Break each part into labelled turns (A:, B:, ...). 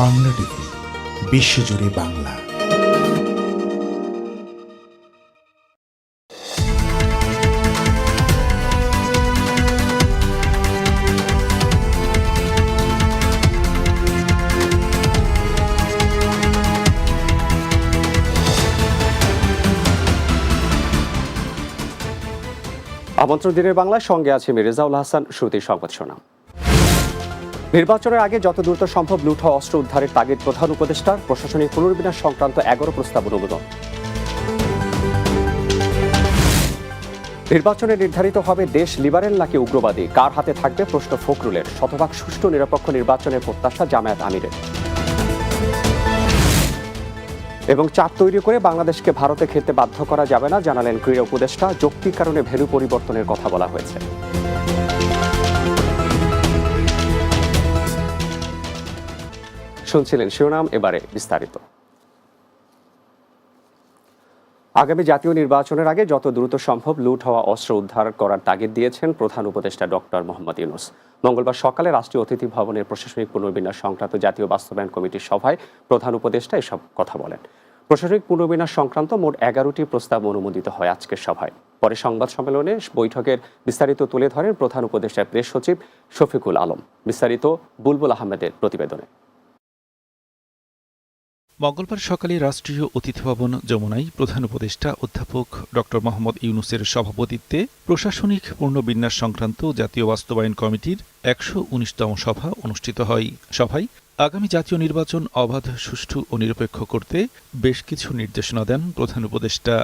A: Bangla TV বিশ্বজুড়ে বাংলা।
B: আমন্ত্রণ দিনের বাংলার সঙ্গে আছে মির্জাউল হাসান শ্রুতি সংবাদ শোনা নির্বাচনের আগে যত দ্রুত সম্ভব লুঠ অস্ত্র উদ্ধারের তাগিদ প্রধান উপদেষ্টার প্রশাসনিক পুনর্বিন্যাস সংক্রান্ত এগারো প্রস্তাব অনুমোদন। নির্বাচনে নির্ধারিত হবে দেশ লিবারেল নাকি উগ্রবাদী? কার হাতে থাকবে প্রশ্ন ফখরুলের? শতভাগ সুষ্ঠু নিরপেক্ষ নির্বাচনের প্রত্যাশা জামায়াত আমিরের। এবং চাপ তৈরি করে বাংলাদেশকে ভারতে খেলতে বাধ্য করা যাবে না, জানালেন ক্রীড়া উপদেষ্টা। যৌক্তিক কারণে ভেন্যু পরিবর্তনের কথা বলা হয়েছে। শুনছিলেন শিরোনাম এবারে বিস্তারিত। আগামী জাতীয় নির্বাচনের আগে যত দ্রুত সম্ভব লুট হওয়া অস্ত্র উদ্ধার করার তাগিদ দিয়েছেন প্রধান উপদেষ্টা ডক্টর মোহাম্মদ ইউনুস। মঙ্গলবার সকালে রাষ্ট্রীয় অতিথি ভবনের প্রশাসনিক পুনর্বিন্যাস সংক্রান্ত জাতীয় বাস্তবায়ন কমিটির সভায় প্রধান উপদেষ্টা এসব কথা বলেন। প্রশাসনিক পুনর্বিন্যাস সংক্রান্ত মোট এগারোটি প্রস্তাব অনুমোদিত হয় আজকের সভায়। পরে সংবাদ সম্মেলনে বৈঠকের বিস্তারিত তুলে ধরেন প্রধান উপদেষ্টার প্রেস সচিব শফিকুল আলম। বিস্তারিত বুলবুল আহমেদের প্রতিবেদনে।
C: মঙ্গলবার সকালে রাষ্ট্রীয় অতিথি ভবন যমুনায় প্রধান উপদেষ্টা অধ্যাপক ড মোহাম্মদ ইউনুসের সভাপতিত্বে প্রশাসনিক পুনর্বিন্যাস সংক্রান্ত জাতীয় বাস্তবায়ন কমিটির একশো উনিশতম সভা অনুষ্ঠিত হয়। সভায় আগামী জাতীয় নির্বাচন অবাধ, সুষ্ঠু ও নিরপেক্ষ করতে বেশ কিছু নির্দেশনা দেন প্রধান উপদেষ্টা।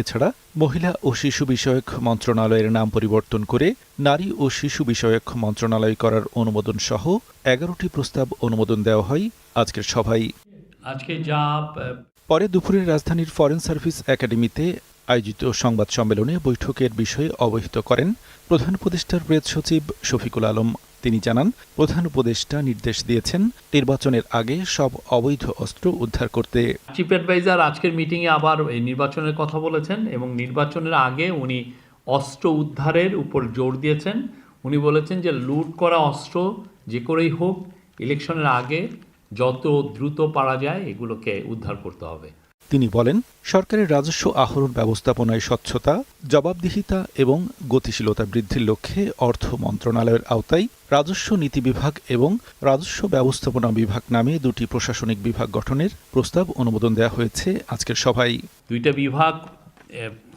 C: এছাড়া মহিলা ও শিশু বিষয়ক মন্ত্রণালয়ের নাম পরিবর্তন করে নারী ও শিশু বিষয়ক মন্ত্রণালয় করার অনুমোদন সহ এগারোটি প্রস্তাব অনুমোদন দেওয়া হয় আজকের সভায়।
D: আজকে যা
C: পরে দুপুরে রাজধানীর ফরেন সার্ভিস একাডেমিতে আয়োজিত সংবাদ সম্মেলনে বৈঠকের বিষয়ে অবহিত করেন প্রধান উপদেষ্টার প্রেস সচিব শফিকুল আলম। তিনি জানান প্রধান উপদেষ্টা নির্দেশ দিয়েছেন নির্বাচনের আগে সব অবৈধ অস্ত্র উদ্ধার করতে।
D: চিফ অ্যাডভাইজার আজকের মিটিংয়ে আবার এই নির্বাচনের কথা বলেছেন এবং নির্বাচনের আগে উনি অস্ত্র উদ্ধারের উপর জোর দিয়েছেন। উনি বলেছেন যে লুট করা অস্ত্র যে করেই হোক ইলেকশনের আগে যত দ্রুত পারা যায় এগুলোকে উদ্ধার করতে হবে।
C: তিনি বলেন সরকারের রাজস্ব আহরণ ব্যবস্থাপনায় স্বচ্ছতা জবাবদিহিতা এবং গতিশীলতা বৃদ্ধির লক্ষ্যে অর্থ মন্ত্রণালয়ের আওতায় রাজস্ব নীতি বিভাগ এবং রাজস্ব ব্যবস্থাপনা বিভাগ নামে দুটি প্রশাসনিক বিভাগ গঠনের প্রস্তাব অনুমোদন দেওয়া হয়েছে আজকের সভায়।
D: দুইটা বিভাগ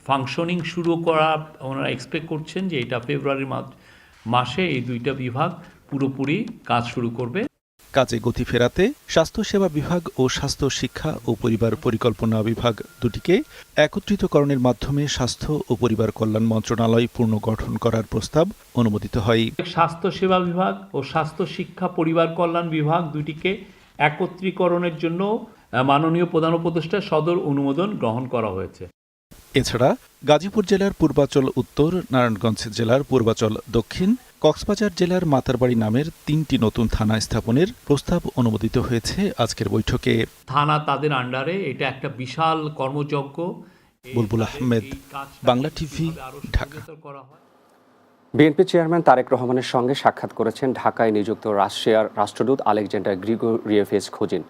D: ফাংশনিং শুরু করা ওনারা এক্সপেক্ট করছেন যে এটা ফেব্রুয়ারি মাসে এই দুইটা বিভাগ পুরোপুরি কাজ শুরু করবে।
C: কাজে গতি ফেরাতে স্বাস্থ্যসেবা বিভাগ ও স্বাস্থ্য শিক্ষা ও পরিবার পরিকল্পনা বিভাগ দুটিকে একত্রিতকরণের মাধ্যমে স্বাস্থ্য ও পরিবার কল্যাণ মন্ত্রণালয় পুনর্গঠন করার প্রস্তাব অনুমোদিত হয়।
D: স্বাস্থ্য সেবা বিভাগ ও স্বাস্থ্য শিক্ষা পরিবার কল্যাণ বিভাগ দুটিকে একত্রীকরণের জন্য মাননীয় প্রধান উপদেষ্টা সদর অনুমোদন গ্রহণ করা হয়েছে।
C: এছাড়া গাজীপুর জেলার পূর্বাচল উত্তর নারায়ণগঞ্জ জেলার পূর্বাচল দক্ষিণ কক্সবাজার জেলার মাতারবাড়ি নামের তিনটি নতুন থানা স্থাপনের প্রস্তাব অনুমোদিত হয়েছে আজকের বৈঠকে।
D: থানা তাদের আন্ডারে এটা একটা বিশাল কর্মযজ্ঞ।
C: বুলবুল আহমেদ, বাংলা টিভি, ঢাকা।
D: হয়।
B: বিএনপি চেয়ারম্যান তারেক রহমানের সঙ্গে সাক্ষাৎ করেছেন ঢাকায় নিযুক্ত রাশিয়ার রাষ্ট্রদূত আলেকজান্ডার গ্রিগোরিয়েভেস খোজিন।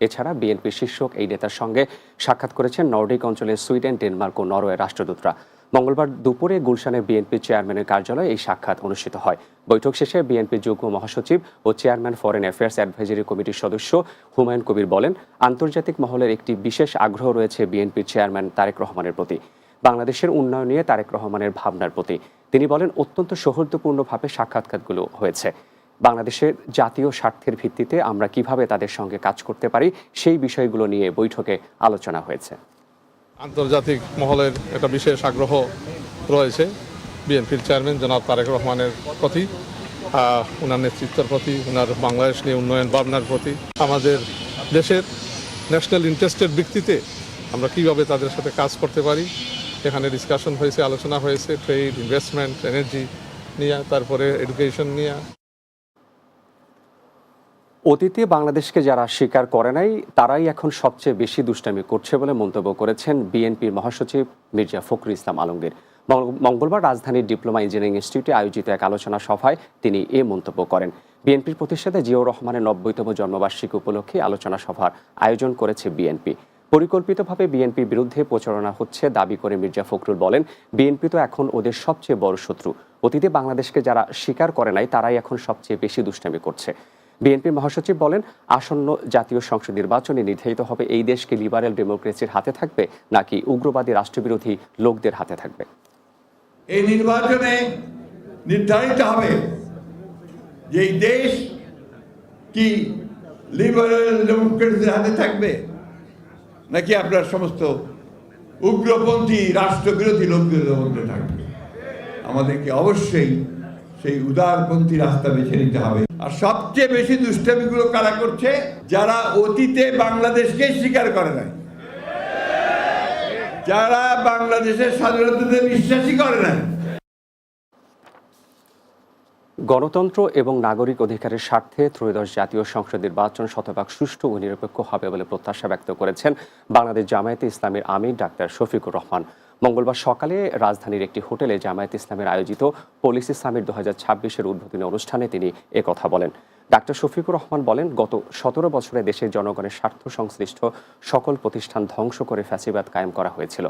B: এছাড়া বিএনপি শীর্ষক এই নেতার সঙ্গে সাক্ষাৎ করেছেন নর্ডিক অঞ্চলের সুইডেন ডেনমার্ক ও নরওয়ে রাষ্ট্রদূতরা। মঙ্গলবার দুপুরে গুলশানে বিএনপি চেয়ারম্যানের কার্যালয়ে এই সাক্ষাৎ অনুষ্ঠিত হয়। বৈঠক শেষে বিএনপি যুগ্ম মহাসচিব ও চেয়ারম্যান ফরেন অ্যাফেয়ার্স অ্যাডভাইজারি কমিটির সদস্য হুমায়ুন কবির বলেন, আন্তর্জাতিক মহলের একটি বিশেষ আগ্রহ রয়েছে বিএনপির চেয়ারম্যান তারেক রহমানের প্রতি, বাংলাদেশের উন্নয়ন নিয়ে তারেক রহমানের ভাবনার প্রতি। তিনি বলেন, অত্যন্ত সৌহার্দ্যপূর্ণভাবে সাক্ষাৎকারগুলো হয়েছে। বাংলাদেশের জাতীয় স্বার্থের ভিত্তিতে আমরা কীভাবে তাদের সঙ্গে কাজ করতে পারি, সেই বিষয়গুলো নিয়ে বৈঠকে আলোচনা হয়েছে।
E: আন্তর্জাতিক মহলের একটা বিশেষ আগ্রহ রয়েছে বিএনপির চেয়ারম্যান জনাব তারেক রহমানের প্রতি ওনার নেতৃত্বের প্রতি ওনার বাংলাদেশ নিয়ে উন্নয়ন ভাবনার প্রতি, আমাদের দেশের ন্যাশনাল ইন্টারেস্টের ভিত্তিতে আমরা কীভাবে তাদের সাথে কাজ করতে পারি, এখানে ডিসকাশন হয়েছে, আলোচনা হয়েছে ট্রেড ইনভেস্টমেন্ট এনার্জি নিয়ে, তারপরে এডুকেশন নিয়ে।
B: অতীতে বাংলাদেশকে যারা স্বীকার করে নাই, তারাই এখন সবচেয়ে বেশি দুষ্টামি করছে বলে মন্তব্য করেছেন বিএনপির মহাসচিব মির্জা ফখরুল ইসলাম আলমগীর। মঙ্গলবার রাজধানীর ডিপ্লোমা ইঞ্জিনিয়ারিং ইনস্টিটিউটে আয়োজিত এক আলোচনা সভায় তিনি এ মন্তব্য করেন। বিএনপির প্রতিষ্ঠাতা জিয়াউর রহমানের নব্বইতম জন্মবার্ষিকী উপলক্ষে আলোচনা সভার আয়োজন করেছে বিএনপি। পরিকল্পিতভাবে বিএনপির বিরুদ্ধে প্রচারণা হচ্ছে দাবি করে মির্জা ফখরুল বলেন, বিএনপি তো এখন ওদের সবচেয়ে বড় শত্রু। অতীতে বাংলাদেশকে যারা স্বীকার করে নাই, তারাই এখন সবচেয়ে বেশি দুষ্টামি করছে। বিএনপি মহাসচিব বলেন, আসন্ন জাতীয় সংসদ নির্বাচনে নির্ধারিত হবে এই দেশকে লিবারেল ডেমোক্রেসির হাতে থাকবে নাকি উগ্রবাদী রাষ্ট্রবিরোধী লোকদের হাতে থাকবে।
F: এই নির্বাচনে নির্ধারিত হবে যে দেশ কি লিবারেল ডেমোক্রেসির হাতে থাকবে নাকি আপনার সমস্ত উগ্রপন্থী রাষ্ট্রবিরোধী লোকদের মধ্যে থাকবে। আমাদেরকে অবশ্যই সেই উদারপন্থী রাস্তা বেছে নিতে হবে। আর সবচেয়ে বেশি দুষ্টামিগুলো কারা করছে? যারা অতীতে বাংলাদেশকে স্বীকার করে নাই। যারা বাংলাদেশের স্বাধীনতাতে বিশ্বাসী করে না
B: গণতন্ত্র এবং নাগরিক অধিকারের স্বার্থে ত্রয়োদশ জাতীয় সংসদ নির্বাচন শতভাগ সুষ্ঠু ও নিরপেক্ষ হবে বলে প্রত্যাশা ব্যক্ত করেছেন বাংলাদেশ জামায়াতে ইসলামের আমির ডাক্তার শফিকুর রহমান। মঙ্গলবার সকালে রাজধানীর একটি হোটেলে জামায়াত ইসলামের আয়োজিত পলিসি সামিট দু হাজার ছাব্বিশের উদ্বোধনী অনুষ্ঠানে তিনি কথা বলেন। ডাক্তার শফিকুর রহমান বলেন, গত সতেরো বছরে দেশের জনগণের স্বার্থ সংশ্লিষ্ট সকল প্রতিষ্ঠান ধ্বংস করে ফ্যাসিবাদ কায়েম করা হয়েছিল।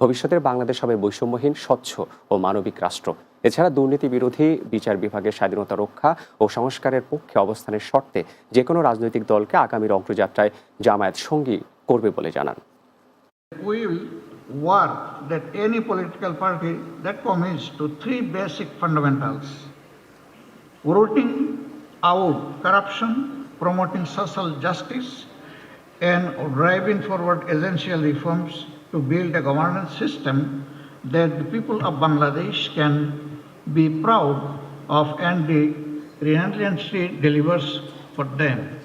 B: ভবিষ্যতের বাংলাদেশ হবে বৈষম্যহীন, স্বচ্ছ ও মানবিক রাষ্ট্র। এছাড়া দুর্নীতি বিরোধী, বিচার বিভাগের স্বাধীনতা রক্ষা ও সংস্কারের পক্ষে অবস্থানের শর্তে যে কোনো রাজনৈতিক দলকে আগামীর অগ্রযাত্রায় জামায়াত সঙ্গী করবে বলে জানান।
G: Work that any political party that commits to three basic fundamentals rooting out corruption, promoting social justice, and driving forward essential reforms to build a governance system that the people of Bangladesh can be proud of and the relentlessly delivers for them.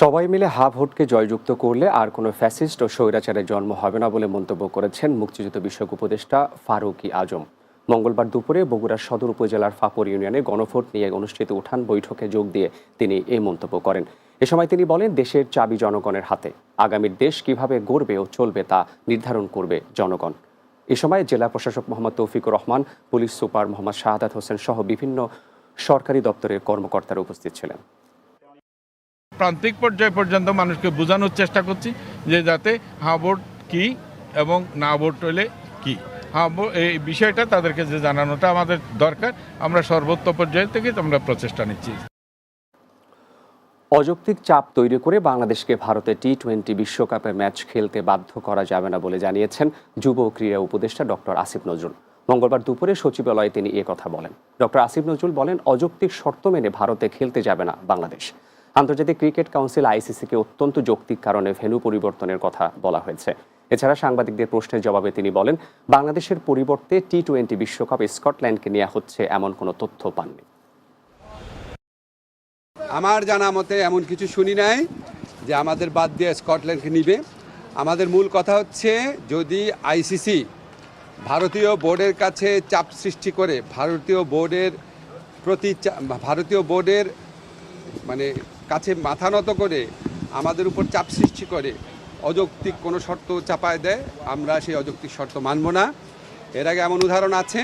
B: সবাই মিলে হা ভোটকে জয়যুক্ত করলে আর কোনো fascist ও স্বৈরাচারের জন্ম হবে না বলে মন্তব্য করেছেন মুক্তিযুদ্ধ বিষয়ক উপদেষ্টা ফারুকি আজম। মঙ্গলবার দুপুরে বগুড়ার সদর উপজেলার ফাপর ইউনিয়নে গণভোট নিয়ে অনুষ্ঠিত উঠান বৈঠকে যোগ দিয়ে তিনি এই মন্তব্য করেন। এ সময় তিনি বলেন, দেশের চাবি জনগণের হাতে। আগামীর দেশ কীভাবে গড়বে ও চলবে তা নির্ধারণ করবে জনগণ। এ সময় জেলা প্রশাসক মোহাম্মদ তৌফিকুর রহমান, পুলিশ সুপার মোহাম্মদ শাহাদাত হোসেন সহ বিভিন্ন সরকারি দপ্তরের কর্মকর্তারা উপস্থিত ছিলেন।
H: প্রান্তিক পর্যায় পর্যন্ত মানুষকে বোঝানোর চেষ্টা করছি যে যাতে হ্যাঁ ভোট কী এবং না ভোট হলে কী। হ্যাঁ এই বিষয়টা তাদেরকে যে জানানোটা আমাদের দরকার, আমরা সর্বোচ্চ পর্যায় থেকে আমরা প্রচেষ্টা নিচ্ছি।
B: অযৌক্তিক চাপ তৈরি করে বাংলাদেশকে ভারতে টি টোয়েন্টি বিশ্বকাপের ম্যাচ খেলতে বাধ্য করা যাবে না বলে জানিয়েছেন যুব ক্রীড়া উপদেষ্টা ডক্টর আসিফ নজরুল। মঙ্গলবার দুপুরে সচিবালয়ে তিনি এ কথা বলেন। ডক্টর আসিফ নজরুল বলেন, অযৌক্তিক শর্ত মেনে ভারতে খেলতে যাবে না বাংলাদেশ। আন্তর্জাতিক ক্রিকেট কাউন্সিল আইসিসিকে অত্যন্ত যৌক্তিক কারণে ভেন্যু পরিবর্তনের কথা বলা হয়েছে। এছাড়া সাংবাদিকদের প্রশ্নের জবাবে তিনি বলেন, বাংলাদেশের পরিবর্তে টি টোয়েন্টি বিশ্বকাপ স্কটল্যান্ডকে নেওয়া হচ্ছে এমন কোনো তথ্য পাননি।
I: আমার জানা মতে এমন কিছু শুনি নাই যে আমাদের বাদ দিয়ে স্কটল্যান্ডকে নিবে। আমাদের মূল কথা হচ্ছে, যদি আইসিসি ভারতীয় বোর্ডের কাছে চাপ সৃষ্টি করে, ভারতীয় বোর্ডের প্রতি ভারতীয় বোর্ডের মানে কাছে মাথা নত করে আমাদের উপর চাপ সৃষ্টি করে, অযৌক্তিক কোনো শর্ত চাপায় দেয়, আমরা সেই অযৌক্তিক শর্ত মানব না। এর আগে এমন উদাহরণ আছে,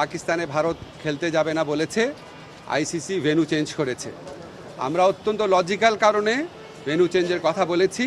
I: পাকিস্তানে ভারত খেলতে যাবে না বলেছে, আইসিসি ভেনু চেঞ্জ করেছে। আমরা অত্যন্ত লজিক্যাল কারণে ভেনু চেঞ্জের কথা বলেছি।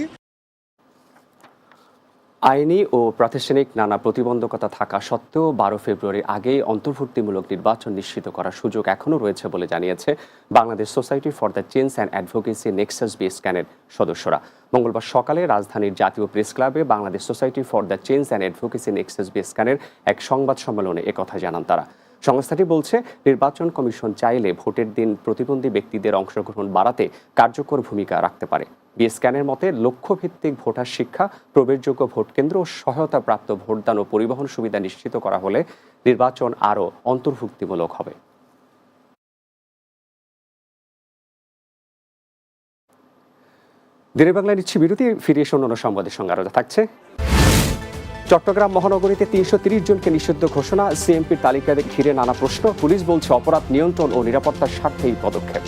B: আইনি ও প্রাতিষ্ঠানিক নানা প্রতিবন্ধকতা থাকা সত্ত্বেও বারো ফেব্রুয়ারি আগেই অন্তর্ভুক্তিমূলক নির্বাচন নিশ্চিত করার সুযোগ এখনও রয়েছে বলে জানিয়েছে Bangladesh society for the change and advocacy nexus B স্ক্যানের সদস্যরা। মঙ্গলবার সকালে রাজধানীর জাতীয় প্রেস ক্লাবে Bangladesh society for the change and advocacy nexus B স্ক্যানের এক সংবাদ সম্মেলনে একথা জানান তারা। সংস্থাটি বলছে, নির্বাচন কমিশন চাইলে ভোটের দিন প্রতিবন্ধী ব্যক্তিদের অংশগ্রহণ বাড়াতে কার্যকর ভূমিকা রাখতে পারে। বিএসক্যানের মতে, লক্ষ্যভিত্তিক ভোটার শিক্ষা, প্রবেশযোগ্য ভোটকেন্দ্র ও সহায়তাপ্রাপ্ত ভোটদান ও পরিবহন সুবিধা নিশ্চিত করা হলে নির্বাচন আরও অন্তর্ভুক্তিমূলক হবে। দিনের বাংলা নিচ্ছি বিরতি ফিরে এসে অন্যান্য সংবাদের সঙ্গে আরও থাকছে। চট্টগ্রাম মহানগরীতে তিনশো তিরিশ জনকে নিষিদ্ধ ঘোষণা, সিএমপির তালিকাতে ঘিরে নানা প্রশ্ন, পুলিশ বলছে অপরাধ নিয়ন্ত্রণ ও নিরাপত্তার স্বার্থে এই পদক্ষেপ।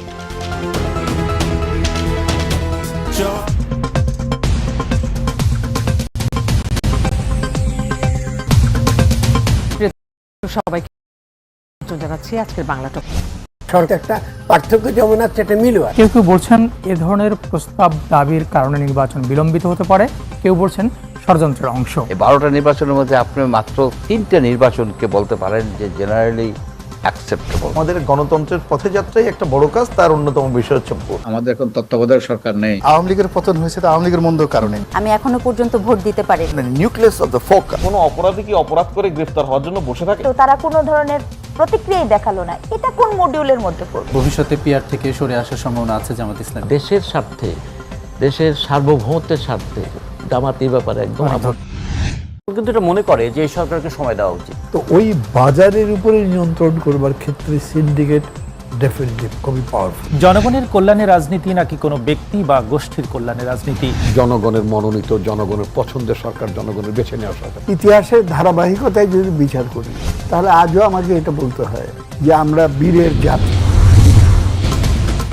J: সবাইকে জানাচ্ছি আজকের বাংলা টক সরকার একটা পার্থক্য যেমন আছে।
K: কেউ কেউ বলছেন এ ধরনের প্রস্তাব দাবির কারণে নির্বাচন বিলম্বিত হতে পারে। কেউ বলছেন ষড়যন্ত্রের অংশ।
L: বারোটা নির্বাচনের মধ্যে আপনি মাত্র তিনটা নির্বাচনকে বলতে পারেন যে জেনারেলি অ্যাকসেপ্টেবল
M: আমাদের গণতন্ত্রের পথযাত্রাই একটা বড় কাজ তার অন্যতম বিষয় হচ্ছে
L: আমাদের এখন তত্ত্বাবধায়ক সরকার নেই।
M: আওয়ামী লীগের পতন হয়েছে তা আওয়ামী লীগের মন্দ কারণে।
N: আমি এখনও পর্যন্ত ভোট দিতে পারি
M: নিউক্লিয়াস অফ দ্য ফোকাস
H: কোনো অপরাধী কি অপরাধ করে গ্রেফতার হওয়ার জন্য বসে থাকে?
N: তো তারা কোনো ধরনের প্রতিক্রিয়াই দেখাল না। এটা কোন মডিউলের মধ্যে পড়বে?
K: ভবিষ্যতে পিয়ার থেকে সরে আসার সম্ভাবনা আছে জামাত ইসলাম
L: দেশের স্বার্থে দেশের সার্বভৌমত্বের স্বার্থে জামাত এই ব্যাপারে একদম কিন্তু এটা মনে করে যে এই সরকারকে সময় দেওয়া উচিত।
J: তো ওই বাজারের উপরে নিয়ন্ত্রণ করবার ক্ষেত্রে সিন্ডিকেট ডেফিনেটলি খুবই পাওয়ারফুল
K: জনগণের কল্যাণে রাজনীতি নাকি কোনো ব্যক্তি বা গোষ্ঠীর কল্যাণে রাজনীতি?
M: জনগণের মনোনীত জনগণের পছন্দের সরকার জনগণের বেছে নেওয়া সরকার।
J: ইতিহাসের ধারাবাহিকতায় যদি বিচার করি তাহলে আজও আমাকে এটা বলতে হয় যে আমরা বীরের জাতি।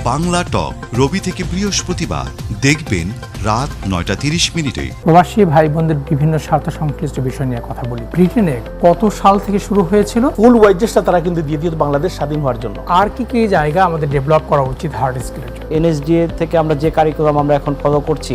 A: বাংলা টক রবি থেকে বৃহস্পতিবার। দেখবেন রাত নয়টা তিরিশ মিনিটে।
K: প্রবাসী ভাই বোনদের বিভিন্ন স্বার্থ সংশ্লিষ্ট বিষয় নিয়ে কথা বলি। ব্রিটেনে কত সাল থেকে শুরু হয়েছিল?
M: ফুল ওয়াইজেসটা তারা কিন্তু দিয়ে দিত বাংলাদেশ স্বাধীন হওয়ার জন্য।
K: আর কি কি জায়গা আমাদের ডেভেলপ করা উচিত হার্ড স্কিলের জন্য?
L: এনএসডিএ থেকে আমরা যে কারিকুলাম আমরা এখন ফলো করছি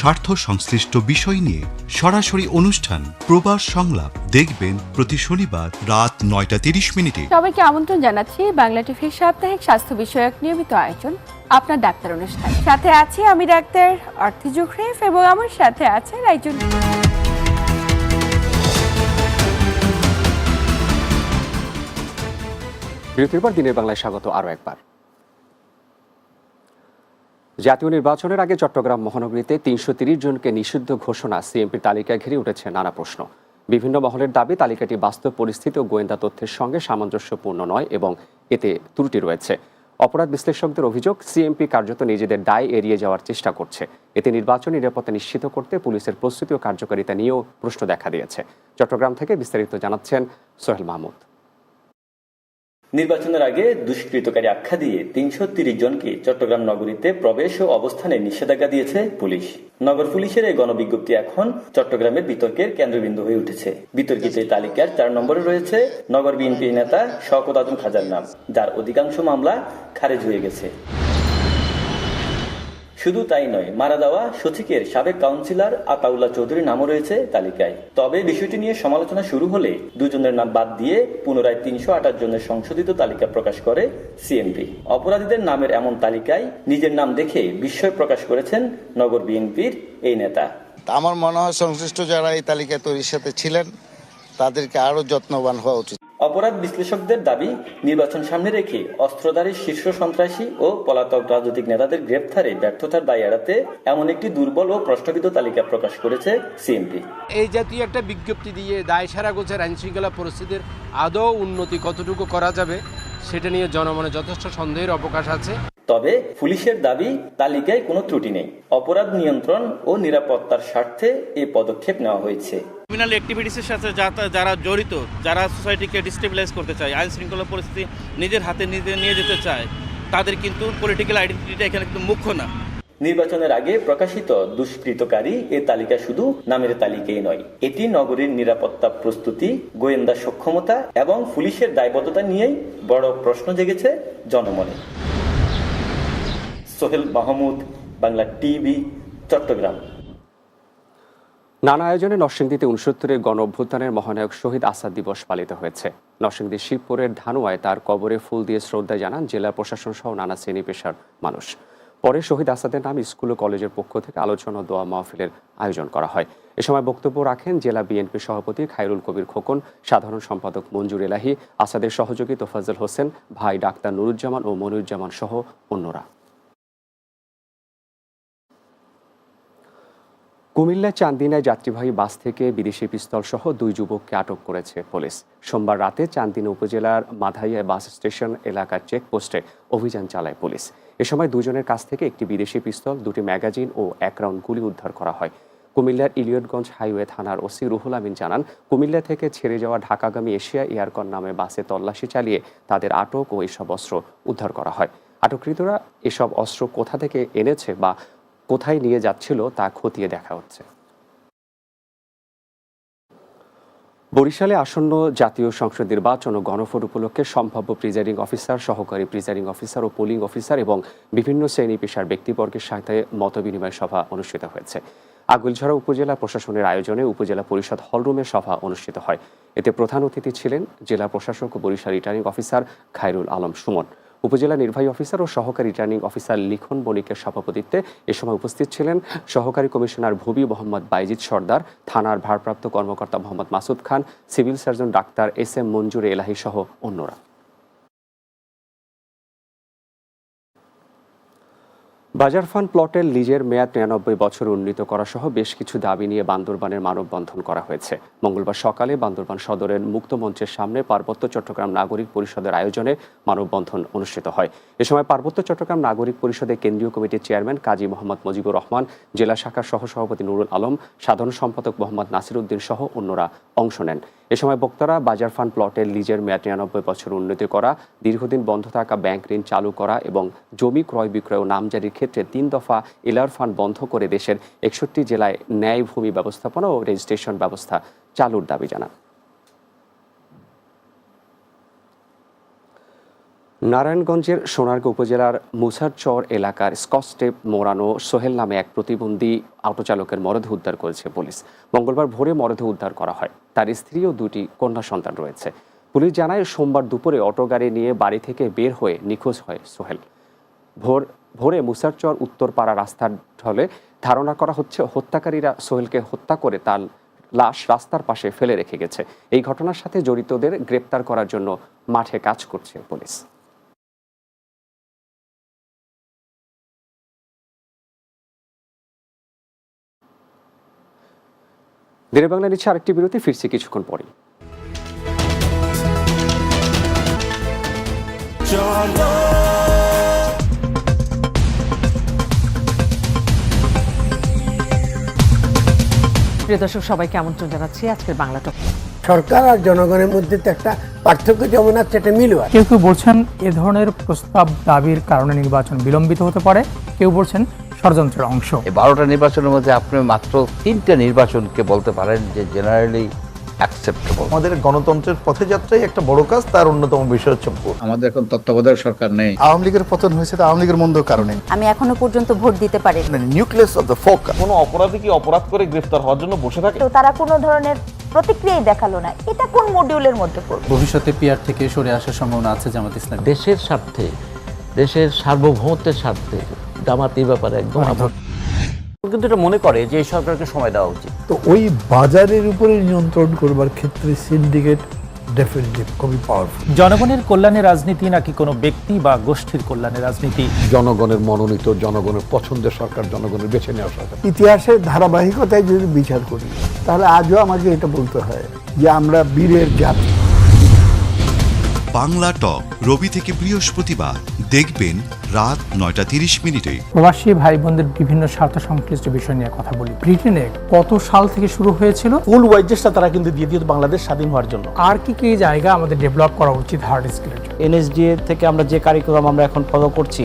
A: স্বার্থ সংশ্লিষ্ট বিষয় নিয়ে সরাসরি অনুষ্ঠান প্রবাস সংলাপ দেখবেন প্রতি শনিবার রাত নয়টা তিরিশ মিনিটে।
N: সবাইকে আমন্ত্রণ জানাচ্ছি বাংলা টিভির সাপ্তাহিক স্বাস্থ্য বিষয়ক নিয়মিত আয়োজন আপনার ডাক্তার অনুষ্ঠান। সাথে আছি আমি ডাক্তার অর্থি জুখরেফ এবং আমার সাথে আছে রাইজুন
B: বিরতির পর দিনের বাংলায় স্বাগত আরও একবার। জাতীয় নির্বাচনের আগে চট্টগ্রাম মহানগরীতে তিনশো জনকে নিষিদ্ধ ঘোষণা সিএমপির তালিকায় ঘিরে উঠেছে নানা প্রশ্ন। বিভিন্ন মহলের দাবি, তালিকাটি বাস্তব পরিস্থিতি ও গোয়েন্দা তথ্যের সঙ্গে সামঞ্জস্যপূর্ণ নয় এবং এতে ত্রুটি রয়েছে। অপরাধ বিশ্লেষকদের অভিযোগ, সিএমপি কার্যত নিজেদের দায় এড়িয়ে যাওয়ার চেষ্টা করছে। এতে নির্বাচন নিরাপত্তা নিশ্চিত করতে পুলিশের প্রস্তুতি ও কার্যকারিতা নিয়েও প্রশ্ন দেখা দিয়েছে। চট্টগ্রাম থেকে বিস্তারিত জানাচ্ছেন সোহেল মাহমুদ।
L: নির্বাচনের আগে দুষ্কৃতকারী আখ্যা দিয়ে তিনশো জনকে চট্টগ্রাম নগরীতে প্রবেশ ও অবস্থানে নিষেধাজ্ঞা দিয়েছে পুলিশ। নগর পুলিশের এই গণবিজ্ঞপ্তি এখন চট্টগ্রামের বিতর্কের কেন্দ্রবিন্দু হয়ে উঠেছে। বিতর্কিত এই তালিকার চার নম্বরে রয়েছে নগর বিএনপি নেতা শওকত আজম খাজার নাম, যার অধিকাংশ মামলা খারিজ হয়ে গেছে। শুধু তাই নয়, মারা যাওয়া সচিকের সাবেক কাউন্সিলর আতাউল্লাহ চৌধুরীর নামও রয়েছে তালিকায়। তবে বিষয়টি নিয়ে সমালোচনা শুরু হলে দুজনের নাম বাদ দিয়ে পুনরায় তিনশো আঠাশ জনের সংশোধিত তালিকা প্রকাশ করে সিএমপি অপরাধীদের নামের এমন তালিকায় নিজের নাম দেখে বিস্ময় প্রকাশ করেছেন নগর বিএনপির এই নেতা।
J: আমার মনে হয় সংশ্লিষ্ট যারা এই তালিকা তৈরির সাথে ছিলেন, তাদেরকে আরও যত্নবান হওয়া উচিত।
L: অপরাধ বিশ্লেষকদের দাবি, নির্বাচন সামনে রেখে অস্ত্রধারী শীর্ষ সন্ত্রাসী ও পলাতক রাজনৈতিক নেতাদের গ্রেপ্তারে ব্যর্থতার দায় এড়াতে এমন একটি দুর্বল ও প্রশ্নবিদ্ধ তালিকা প্রকাশ করেছে সিএমপি।
J: এই জাতীয় একটা বিজ্ঞপ্তি দিয়ে দায় সারা গোছের আইনশৃঙ্খলা পরিস্থিতির আদৌ উন্নতি কতটুকু করা যাবে সেটা নিয়ে জনমনে যথেষ্ট সন্দেহের অবকাশ আছে।
L: তবে পুলিশের দাবি তালিকায় কোনো ত্রুটি নেই। অপরাধ নিয়ন্ত্রণ ও নিরাপত্তার স্বার্থে এই পদক্ষেপ নেওয়া হয়েছে।
H: ক্রিমিনাল অ্যাক্টিভিটিসের সাথে যা- যারা জড়িত যারা সোসাইটিকে ডিস্টেবিলাইজ করতে চায় আইন শৃঙ্খলা পরিস্থিতি নিজের হাতে নিজে নিয়ে যেতে চায় তাদের কিন্তু পলিটিক্যাল আইডেন্টিটিটা এখানে কিন্তু মুখ্য না।
L: নির্বাচনের আগে প্রকাশিত দুষ্কৃতকারী এ তালিকা শুধু নামের তালিকাই নয়, এটি নগরীর নিরাপত্তা প্রস্তুতি, গোয়েন্দা সক্ষমতা এবং পুলিশের দায়বদ্ধতা নিয়েই বড় প্রশ্ন জেগেছে জনমনে। সোহেল মাহমুদ, বাংলা টিভি, চট্টগ্রাম।
B: নানা আয়োজনে নরসিংদীতে উনসত্তরের গণ অভ্যুত্থানের মহানায়ক শহীদ আসাদ দিবস পালিত হয়েছে। নরসিংদী শিবপুরের ধানুয়ায় তার কবরে ফুল দিয়ে শ্রদ্ধা জানান জেলা প্রশাসন সহ নানা শ্রেণি পেশার মানুষ। পরে শহীদ আসাদের নাম স্কুল ও কলেজের পক্ষ থেকে আলোচনা দোয়া মাহফিলের আয়োজন করা হয়। এ সময় বক্তব্য রাখেন জেলা বিএনপি সভাপতি খায়রুল কবির খোকন, সাধারণ সম্পাদক মঞ্জুর এলাহি, আসাদের সহযোগী তোফাজ্জল হোসেন, ভাই ডাক্তার নুরুজ্জামান ও মনিরুজ্জামান সহ অন্যরা। কুমিল্লার চান্দিনায় যাত্রীবাহী বাস থেকে বিদেশি পিস্তল সহ দুই যুবককে আটক করেছে পুলিশ। সোমবার রাতে চান্দিনা উপজেলার মাধাইয়া বাস স্টেশন এলাকার চেকপোস্টে অভিযান চালায় পুলিশ। এ সময় দুজনের কাছ থেকে একটি বিদেশি পিস্তল, দুটি ম্যাগাজিন ও এক রাউন্ড গুলি উদ্ধার করা হয়। কুমিল্লার ইলিয়টগঞ্জ হাইওয়ে থানার ওসি রুহুল আমিন জানান, কুমিল্লা থেকে ছেড়ে যাওয়া ঢাকাগামী এশিয়া এয়ারকন নামে বাসে তল্লাশি চালিয়ে তাদের আটক ও এসব অস্ত্র উদ্ধার করা হয়। আটককৃতরা এসব অস্ত্র কোথা থেকে এনেছে বা কোথায় নিয়ে যাচ্ছিল তা খতিয়ে দেখা হচ্ছে। বরিশালে আসন্ন জাতীয় সংসদ নির্বাচন ও গণফোট উপলক্ষে সম্ভাব্য প্রিজাইডিং অফিসার, সহকারী প্রিজাইডিং অফিসার ও পোলিং অফিসার এবং বিভিন্ন শ্রেণি পেশার ব্যক্তিবর্গের সাথে মতবিনিময় সভা অনুষ্ঠিত হয়েছে। আগুলঝড়া উপজেলা প্রশাসনের আয়োজনে উপজেলা পরিষদ হলরুমে সভা অনুষ্ঠিত হয়। এতে প্রধান অতিথি ছিলেন জেলা প্রশাসক ও বরিশাল রিটার্নিং অফিসার খায়রুল আলম সুমন। উপজেলা নির্বাহী অফিসার ও সহকারী রিটার্নিং অফিসার লিখন বণিকের সভাপতিত্বে এ সময় উপস্থিত ছিলেন সহকারী কমিশনার ভুবি মোহাম্মদ বাইজিৎ সর্দার, থানার ভারপ্রাপ্ত কর্মকর্তা মোহাম্মদ মাসুদ খান, সিভিল সার্জন ডাক্তার এস এম মঞ্জুর এলাহি সহ অন্যরা। বাজার ফান্ড প্লটের লিজের মেয়াদ নিরানব্বই বছর উন্নীত করা সহ বেশ কিছু দাবি নিয়ে বান্দরবানের মানববন্ধন করা হয়েছে। মঙ্গলবার সকালে বান্দরবান সদরের মুক্ত মঞ্চের সামনে পার্বত্য চট্টগ্রাম নাগরিক পরিষদের আয়োজনে মানববন্ধন অনুষ্ঠিত হয়। এ সময় পার্বত্য চট্টগ্রাম নাগরিক পরিষদের কেন্দ্রীয় কমিটির চেয়ারম্যান কাজী মোহাম্মদ মুজিবুর রহমান, জেলা শাখার সহসভাপতি নুরুল আলম, সাধারণ সম্পাদক মোহাম্মদ নাসির উদ্দিন সহ অন্যরা অংশ নেন। এ সময় বক্তারা বাজার ফান্ড প্লটের লিজের মেয়াদ নিরানব্বই বছর উন্নতি করা, দীর্ঘদিন বন্ধ থাকা ব্যাংক ঋণ চালু করা এবং জমি ক্রয় বিক্রয় ও নামজারির ক্ষেত্রে তিন দফা এলার ফান্ড বন্ধ করে দেশের একষট্টি জেলায় ন্যায় ভূমি ব্যবস্থাপনা ও রেজিস্ট্রেশন ব্যবস্থা চালুর দাবি জানান। নারায়ণগঞ্জের সোনারগাঁ উপজেলার মুসারচর এলাকার স্কচটেপ মোড়ানো সোহেল নামে এক প্রতিবন্ধী অটোচালকের মরদেহ উদ্ধার করেছে পুলিশ। মঙ্গলবার ভোরে মরদেহ উদ্ধার করা হয়। তার স্ত্রী ও দুটি কন্যা সন্তান রয়েছে। পুলিশ জানায়, সোমবার দুপুরে অটো গাড়ি নিয়ে বাড়ি থেকে বের হয়ে নিখোঁজ হয় সোহেল। ভোর, ভোরে মুসারচর উত্তরপাড়া রাস্তার ঢলে ধারণা করা হচ্ছে, হত্যাকারীরা সোহেলকে হত্যা করে তার লাশ রাস্তার পাশে ফেলে রেখে গেছে। এই ঘটনার সাথে জড়িতদের গ্রেপ্তার করার জন্য মাঠে কাজ করছে পুলিশ। দিনের বাংলা নিচ্ছে আরেকটি বিরতি ফিরছি কিছুক্ষণ পরে
O: প্রিয় দর্শক সবাইকে আমন্ত্রণ জানাচ্ছি আজকের বাংলা টক।
P: সরকার আর জনগণের মধ্যে তো একটা পার্থক্য যেমন আছে একটা মিলও আছে।
K: কেউ কেউ বলছেন এ ধরনের প্রস্তাব দাবির কারণে নির্বাচন বিলম্বিত হতে পারে। কেউ বলছেন ষড়যন্ত্রের অংশ।
Q: এই বারোটা নির্বাচনের মধ্যে আপনি মাত্র তিনটা নির্বাচনকে বলতে পারেন যে জেনারেলি অ্যাকসেপ্টেবল
R: আমাদের গণতন্ত্রের পথে যাত্রাই একটা বড় কাজ তার অন্যতম বিষয় হচ্ছে ভোট।
Q: আমাদের এখন তত্ত্বাবধায়ক সরকার নেই।
R: আওয়ামী লীগের পতন হয়েছে আওয়ামী লীগের মন্দ কারণে।
N: আমি এখনও পর্যন্ত ভোট দিতে পারি
R: নিউক্লিয়াস অফ দ্য ফোক
S: কোনো অপরাধী কি অপরাধ করে গ্রেফতার হওয়ার জন্য বসে থাকে?
N: তো তারা কোনো ধরনের প্রতিক্রিয়াই দেখাল না। এটা কোন মডিউলের মধ্যে পড়বে?
T: ভবিষ্যতে পিয়ার থেকে সরে আসার সম্ভাবনা আছে জামাত ইসলাম
M: দেশের স্বার্থে দেশের সার্বভৌমত্বের স্বার্থে এই ব্যাপারে একদম
S: কিন্তু এটা মনে করে যে এই সরকারকে সময় দেওয়া উচিত।
P: তো ওই বাজারের উপরে নিয়ন্ত্রণ করবার ক্ষেত্রে সিন্ডিকেট ডেফিনেটলি খুবই পাওয়ারফুল
T: জনগণের কল্যাণে রাজনীতি নাকি কোনো ব্যক্তি বা গোষ্ঠীর কল্যাণে রাজনীতি?
R: জনগণের মনোনীত জনগণের পছন্দের সরকার জনগণের বেছে নেওয়া সরকার।
P: ইতিহাসের ধারাবাহিকতায় যদি বিচার করি তাহলে আজও আমাকে এটা বলতে হয় যে আমরা বীরের জাতি।
A: বাংলা টক রবি থেকে বৃহস্পতিবার। দেখবেন রাত নয়টা তিরিশ মিনিটে।
K: প্রবাসী ভাই বোনদের বিভিন্ন স্বার্থ সংশ্লিষ্ট বিষয় নিয়ে কথা বলি। ব্রিটেনে কত সাল থেকে শুরু হয়েছিল?
T: ফুল ওয়াইজেসটা তারা কিন্তু দিয়ে দিত বাংলাদেশ স্বাধীন হওয়ার জন্য।
K: আর কি কি জায়গা আমাদের ডেভেলপ করা উচিত হার্ড স্কিলের জন্য?
S: এনএসডিএ থেকে আমরা যে কারিকুলাম আমরা এখন ফলো করছি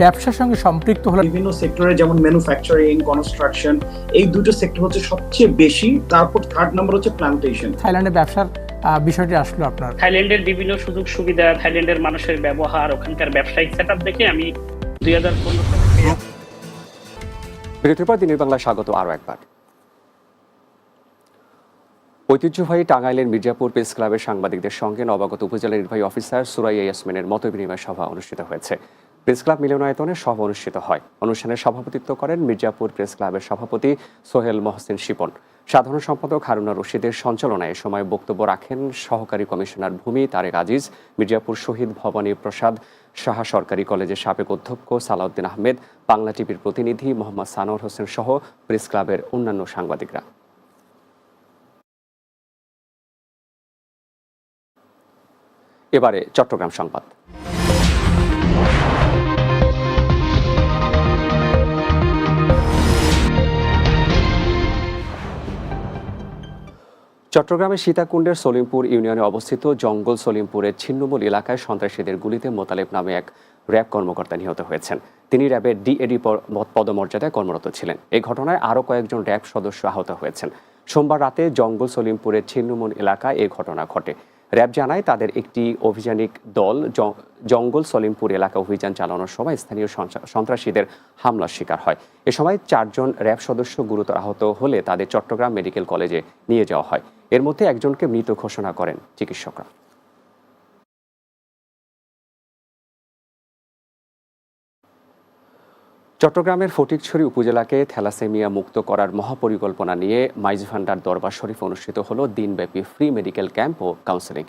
K: ব্যবসার সঙ্গে সম্পৃক্ত হলেন
U: বিভিন্ন সেক্টরে যেমন ম্যানুফ্যাকচারিং কনস্ট্রাকশন এই দুটো সেক্টর হচ্ছে সবচেয়ে বেশি। তারপর থার্ড নাম্বার হচ্ছে প্লান্টেশন
K: থাইল্যান্ডে ব্যবসার বিষয়টি আসলো আপনার।
U: থাইল্যান্ডের বিভিন্ন সুযোগ সুবিধা থাইল্যান্ডের মানুষের ব্যবহার ওখানকার ব্যবসায়িক সেট দেখে আমি দুই হাজার পনেরো
B: বিরতির পর দিনের বাংলা স্বাগত আরও একবার। ঐতিহ্যবাহী টাঙ্গাইলের মির্জাপুর প্রেস ক্লাবের সাংবাদিকদের সঙ্গে নবাগত উপজেলা নির্বাহী অফিসার সুরাইয়া ইয়াসমিনের মতবিনিময় সভা অনুষ্ঠিত হয়েছে। প্রেস ক্লাব মিলনায়তনে সভা অনুষ্ঠিত হয়। অনুষ্ঠানে সভাপতিত্ব করেন মির্জাপুর প্রেস ক্লাবের সভাপতি সোহেল মহসিন শিপন। সাধারণ সম্পাদক হারুনা রশিদের সঞ্চালনায় সময় বক্তব্য রাখেন সহকারী কমিশনার ভূমি তারেক আজিজ, মির্জাপুর শহীদ ভবানী প্রসাদ, সাহা সরকারি কলেজের সাবেক অধ্যক্ষ সালাউদ্দিন আহমেদ, বাংলা টিভির প্রতিনিধি মোহাম্মদ সানোর হোসেন সহ প্রেস ক্লাবের অন্যান্য সাংবাদিকরা। এবারে চট্টগ্রাম সংবাদ। চট্টগ্রামের সীতাকুণ্ডের সলিমপুর ইউনিয়নে অবস্থিত জঙ্গল সলিমপুরের ছিন্নমূল এলাকায় সন্ত্রাসীদের গুলিতে মোতালেব নামে এক র্যাব কর্মকর্তা নিহত হয়েছেন। তিনি র্যাবের ডিএডি পদমর্যাদায় কর্মরত ছিলেন। এই ঘটনায় আরও কয়েকজন র্যাব সদস্য আহত হয়েছেন। সোমবার রাতে জঙ্গল সলিমপুরের ছিন্নমূল এলাকায় এ ঘটনা ঘটে। র্যাব জানায়, তাদের একটি অভিযানিক দল জঙ্গল সলিমপুর এলাকা অভিযান চালানোর সময় স্থানীয় সন্ত্রাসীদের হামলার শিকার হয়। এ সময় চারজন র্যাব সদস্য গুরুতর আহত হলে তাদের চট্টগ্রাম মেডিকেল কলেজে নিয়ে যাওয়া হয়। এর মধ্যে একজনকে মৃত ঘোষণা করেন চিকিৎসকরা। চট্টগ্রামের ফটিকছড়ি উপজেলাকে থ্যালাসেমিয়া মুক্ত করার মহাপরিকল্পনা নিয়ে মাইজভান্ডার দরবার শরীফ অনুষ্ঠিত হল দিনব্যাপী ফ্রি মেডিকেল ক্যাম্প ও কাউন্সেলিং।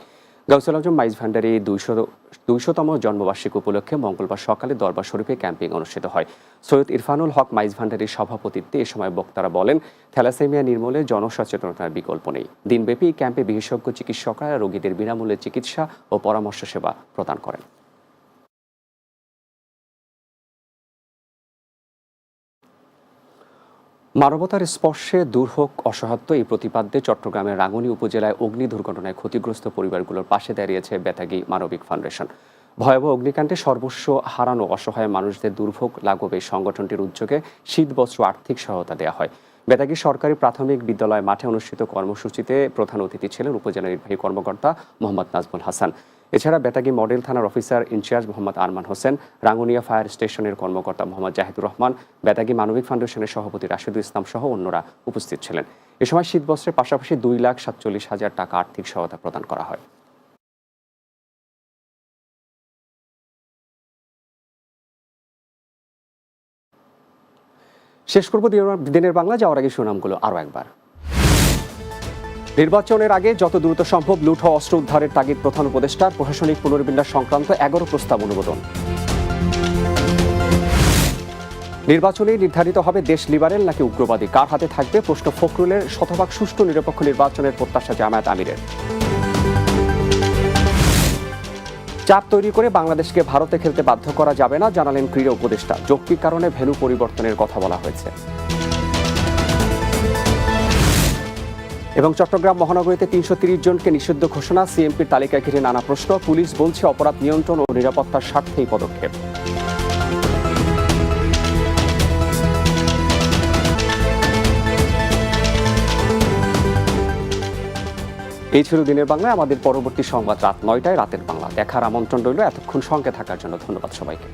B: গাউসুল আজম মাইজ ভান্ডারে দুইশো দুইশোতম জন্মবার্ষিকী উপলক্ষে মঙ্গলবার সকালে দরবার শরীফে ক্যাম্পিং অনুষ্ঠিত হয়। সৈয়দ ইরফানুল হক মাইজ ভান্ডারির সভাপতিত্বে এ সময় বক্তারা বলেন, থ্যালাসেমিয়া নির্মূলে জনসচেতনতার বিকল্প নেই। দিনব্যাপী ক্যাম্পে বিশেষজ্ঞ চিকিৎসকরা রোগীদের বিনামূল্যে চিকিৎসা ও পরামর্শ সেবা প্রদান করেন। মানবতার স্পর্শে দূর হোক অসহায়ত্ব, এই প্রতিপাদ্যে চট্টগ্রামের রাঙ্গুনি উপজেলায় অগ্নি দুর্ঘটনায় ক্ষতিগ্রস্ত পরিবারগুলোর পাশে দাঁড়িয়েছে বেতাগী মানবিক ফাউন্ডেশন। ভয়াবহ অগ্নিকাণ্ডে সর্বস্ব হারানো অসহায় মানুষদের দুর্ভোগ লাঘবে এই সংগঠনটির উদ্যোগে শীতবস্ত্র আর্থিক সহায়তা দেওয়া হয়। বেতাগী সরকারি প্রাথমিক বিদ্যালয় মাঠে অনুষ্ঠিত কর্মসূচিতে প্রধান অতিথি ছিলেন উপজেলা নির্বাহী কর্মকর্তা মোহাম্মদ নাজমুল হাসান। এছাড়া বেতাগী মডেল থানার officer in charge Mohammad Arman Hossain, Rangunia fire স্টেশনের কর্মকর্তা মোহাম্মদ জাহিদুর রহমান, বেতাগী মানবিক ফাউন্ডেশনের সভাপতি রাশেদুল ইসলাম সহ অন্যরা উপস্থিত ছিলেন। এ সময় শীতবস্ত্রের পাশাপাশি দুই লাখ সাতচল্লিশ হাজার টাকা আর্থিক সহায়তা প্রদান করা হয়। শেষ করব দিনের- বাংলা, যাওয়ার আগে সুনামগুলো আরও একবার। নির্বাচনের আগে যত দ্রুত সম্ভব লুট হওয়া অস্ত্র উদ্ধারের তাগিদ প্রধান উপদেষ্টার প্রশাসনিক পুনর্বিন্যাস সংক্রান্ত এগারো প্রস্তাব অনুমোদন। নির্বাচনে নির্ধারিত হবে দেশ লিবারেল নাকি উগ্রবাদী? কার হাতে থাকবে প্রশ্ন ফখরুলের শতভাগ সুষ্ঠু নিরপেক্ষ নির্বাচনের প্রত্যাশা জামায়াত আমিরের। চাপ তৈরি করে বাংলাদেশকে ভারতে খেলতে বাধ্য করা যাবে না, জানালেন ক্রীড়া উপদেষ্টা। যৌক্তিক কারণে ভেন্যু পরিবর্তনের কথা বলা হয়েছে। এবং চট্টগ্রাম মহানগরীতে তিনশো জনকে নিষিদ্ধ ঘোষণা, সিএমপির তালিকা ঘিরে নানা প্রশ্ন, পুলিশ বলছে অপরাধ নিয়ন্ত্রণ ও নিরাপত্তার স্বার্থেই পদক্ষেপ। এই ছিল দিনের বাংলায় আমাদের পরবর্তী সংবাদ রাত নয়টায়, রাতের বাংলা। দেখার আমন্ত্রণ রইল, এতক্ষণ সঙ্গে থাকার জন্য ধন্যবাদ সবাইকে।